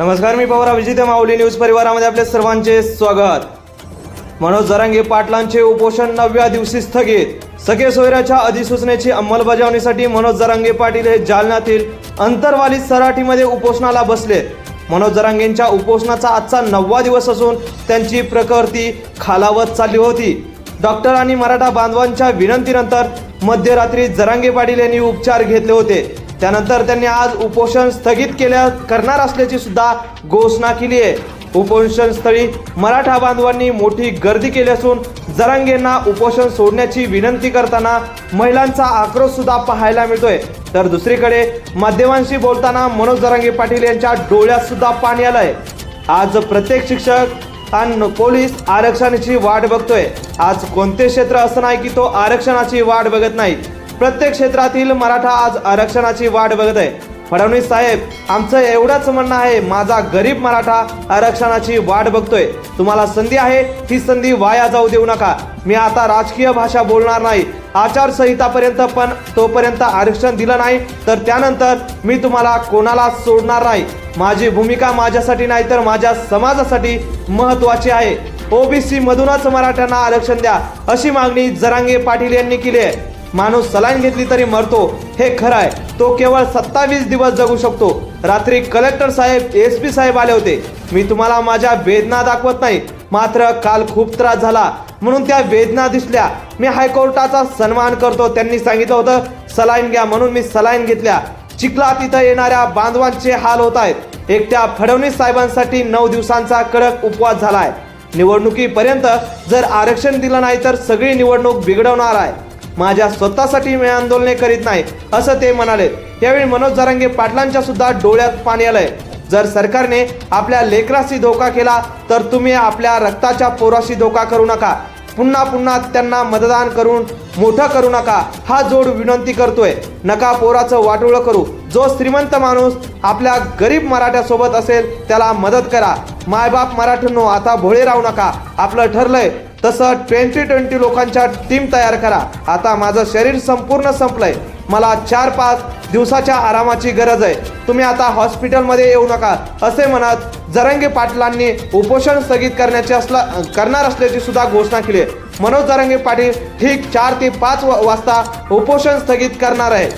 नमस्कार मी पवार अभिजित माऊली न्यूज परिवारामध्ये आपले सर्वांचे स्वागत. मनोज जरांगे पाटलांचे उपोषण नवव्या दिवशी स्थगित. सखे सोयऱ्याच्या अधिसूचनेची अंमलबजावणीसाठी मनोज जरांगे पाटील हे जालन्यातील अंतरवाली सराठीमध्ये उपोषणाला बसले. मनोज जरांगेंच्या उपोषणाचा आजचा नववा दिवस असून त्यांची प्रकृती खालावत चालली होती. डॉक्टर आणि मराठा बांधवांच्या विनंतीनंतर मध्यरात्री जरांगे पाटील यांनी उपचार घेतले होते. त्यानंतर त्यांनी आज उपोषण स्थगित केल्या करणार असल्याची सुद्धा घोषणा केली आहे. उपोषण स्थळी मराठा बांधवांनी मोठी गर्दी केली असून जरांगेंना उपोषण सोडण्याची विनंती करताना महिलांचा आक्रोश सुद्धा पाहायला मिळतोय. तर दुसरीकडे माध्यमांशी बोलताना मनोज जरांगे पाटील यांच्या डोळ्यात सुद्धा पाणी आलंय. आज प्रत्येक शिक्षक आणि पोलीस आरक्षणाची वाट बघतोय. आज कोणते क्षेत्र असं नाही की तो आरक्षणाची वाट बघत नाही. प्रत्येक क्षेत्रातील मराठा आज आरक्षणाची वाट बघत आहे. फडणवीस साहेब आमचं एवढंच म्हणणं आहे माझा गरीब मराठा आरक्षणाची वाट बघतोय. तुम्हाला संधी आहे ही संधी वाया जाऊ देऊ नका. मी आता राजकीय भाषा बोलणार नाही. आचारसंहितापर्यंत पण तोपर्यंत आरक्षण दिलं नाही तर त्यानंतर मी तुम्हाला कोणाला सोडणार नाही? माझी भूमिका माझ्यासाठी नाही तर माझ्या समाजासाठी महत्वाची आहे. ओबीसी मधूनच मराठ्यांना आरक्षण द्या अशी मागणी जरांगे पाटील यांनी केली आहे. माणूस सलाईन घेतली तरी मरतो. हे खरं आहे तो केवळ सत्तावीस दिवस जगू शकतो. रात्री कलेक्टर साहेब एस पी साहेब आले होते. मी तुम्हाला माझ्या वेदना दाखवत नाही. मात्र काल खूप त्रास झाला. म्हणून त्या वेदना दिसल्या. मी हायकोर्टाचा सन्मान करतो त्यांनी सांगितलं होतं सलाईन घ्या. म्हणून मी सलाईन घेतल्या. चिखला तिथं येणाऱ्या बांधवांचे हाल होत आहेत. एकट्या फडणवीस साहेबांसाठी नऊ दिवसांचा कडक उपवास झाला आहे निवडणुकीपर्यंत जर आरक्षण दिलं नाही तर सगळी निवडणूक बिघडवणार आहे. माझ्या स्वतःसाठी मी आंदोलने करीत नाही असं ते म्हणाले. यावेळी मनोज जरांगे पाटलांच्या सुद्धा डोळ्यात पाणी आलंय. जर सरकारने आपल्या लेकराशी धोका केला तर तुम्ही आपल्या रक्ताच्या पोराशी धोका करू नका. पुन्हा पुन्हा त्यांना मतदान करून मोठं करू नका. हा जोड विनंती करतोय. नका पोराचं वाटोळं करू. जो श्रीमंत माणूस आपल्या गरीब मराठ्यासोबत असेल त्याला मदत करा. मायबाप मराठ्यांनो आता भोळे राहू नका. आपलं ठरलंय तसं ट्वेंटी ट्वेंटी लोकांच्या टीम तयार करा. आता माझं शरीर संपूर्ण संपलंय. मला चार पाच दिवसाच्या आरामाची गरज आहे. तुम्ही आता हॉस्पिटलमध्ये येऊ नका. असे म्हणत जरंगे पाटलांनी उपोषण स्थगित करण्याचे असला करणार असल्याची सुद्धा घोषणा केली आहे. मनोज जरंगे पाटील ठीक चार ते पाच वाजता उपोषण स्थगित करणार आहे